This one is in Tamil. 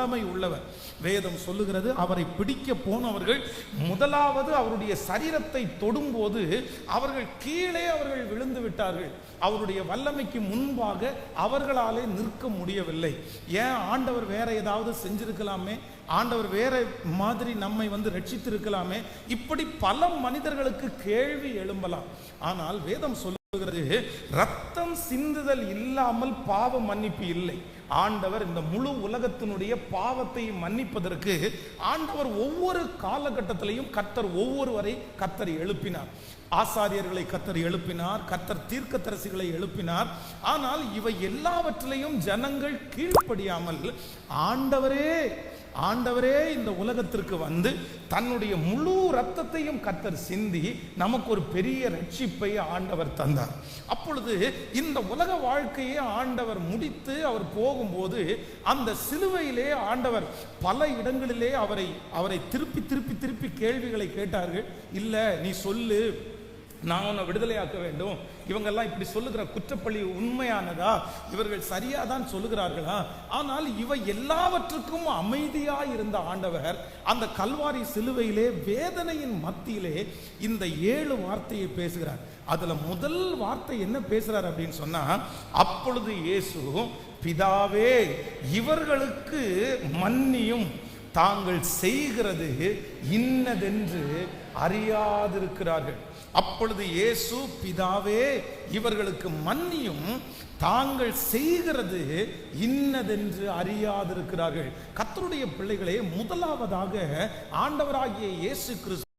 வல்லமை உள்ளவர். வேதம் சொல்லுகிறது அவரை பிடிக்க போனவர்கள் முதலாவது அவருடைய சரீரத்தை தொடும்போது அவர்கள் கீழே அவர்கள் விழுந்து விட்டார்கள். அவருடைய வல்லமைக்கு முன்பாக அவர்களாலே நிற்க முடியவில்லை. ஏன்? ஆண்டவர் வேற ஏதாவது செஞ்சிருக்கலாமே? ஆண்டவர் வேற மாதிரி நம்மை வந்து ரட்சித்திருக்கலாமே? இப்படி பல மனிதர்களுக்கு கேள்வி எழும்பலாம். ஆனால் வேதம் சொல்லுகிறது ரத்தம் சிந்துதல் இல்லாமல் பாவ மன்னிப்பு இல்லை. ஆண்டவர் இந்த முழு உலகத்தினுடைய பாவத்தை மன்னிப்பதற்கு ஆண்டவர் ஒவ்வொரு காலகட்டத்திலையும் கத்தர் ஒவ்வொருவரை கத்தர் எழுப்பினார். ஆசாரியர்களை கத்தர் எழுப்பினார் கத்தர் தீர்க்கதரிசிகளை எழுப்பினார். ஆனால் இவை எல்லாவற்றிலையும் ஜனங்கள் கீழ்ப்படியாமல் ஆண்டவரே ஆண்டவரே இந்த உலகத்திற்கு வந்து தன்னுடைய முழு ரத்தத்தையும் கத்தர் சிந்தி நமக்கு ஒரு பெரிய ரட்சிப்பை ஆண்டவர் தந்தார். அப்பொழுது இந்த உலக வாழ்க்கையை ஆண்டவர் முடித்து அவர் போகும்போது அந்த சிலுவையிலே ஆண்டவர் பல இடங்களிலே அவரை அவரை திருப்பி திருப்பி திருப்பி கேள்விகளை கேட்டார்கள். இல்லை நீ சொல்லு. நான் உன்னை விடுதலையாக்க வேண்டும். இவங்கெல்லாம் இப்படி சொல்லுகிற குற்றப்பழி உண்மையானதா? இவர்கள் சரியா தான் சொல்லுகிறார்களா? ஆனால் இவை எல்லாவற்றுக்கும் அமைதியா இருந்த ஆண்டவர் அந்த கல்வாரி சிலுவையிலே வேதனையின் மத்தியிலே இந்த ஏழு வார்த்தையை பேசுகிறார். அதுல முதல் வார்த்தை என்ன பேசுறார் அப்படின்னு சொன்னா அப்பொழுது இயேசு பிதாவே இவர்களுக்கு மன்னியும். தாங்கள் செய்கிறது இன்னதென்று அறியாதிருக்கிறார்கள். அப்பொழுது இயேசு பிதாவே இவர்களுக்கு மன்னியும் தாங்கள் செய்கிறது இன்னதென்று அறியாதிருக்கிறார்கள். கத்தருடைய பிள்ளைகளே முதலாவதாக ஆண்டவராகிய இயேசு கிறிஸ்து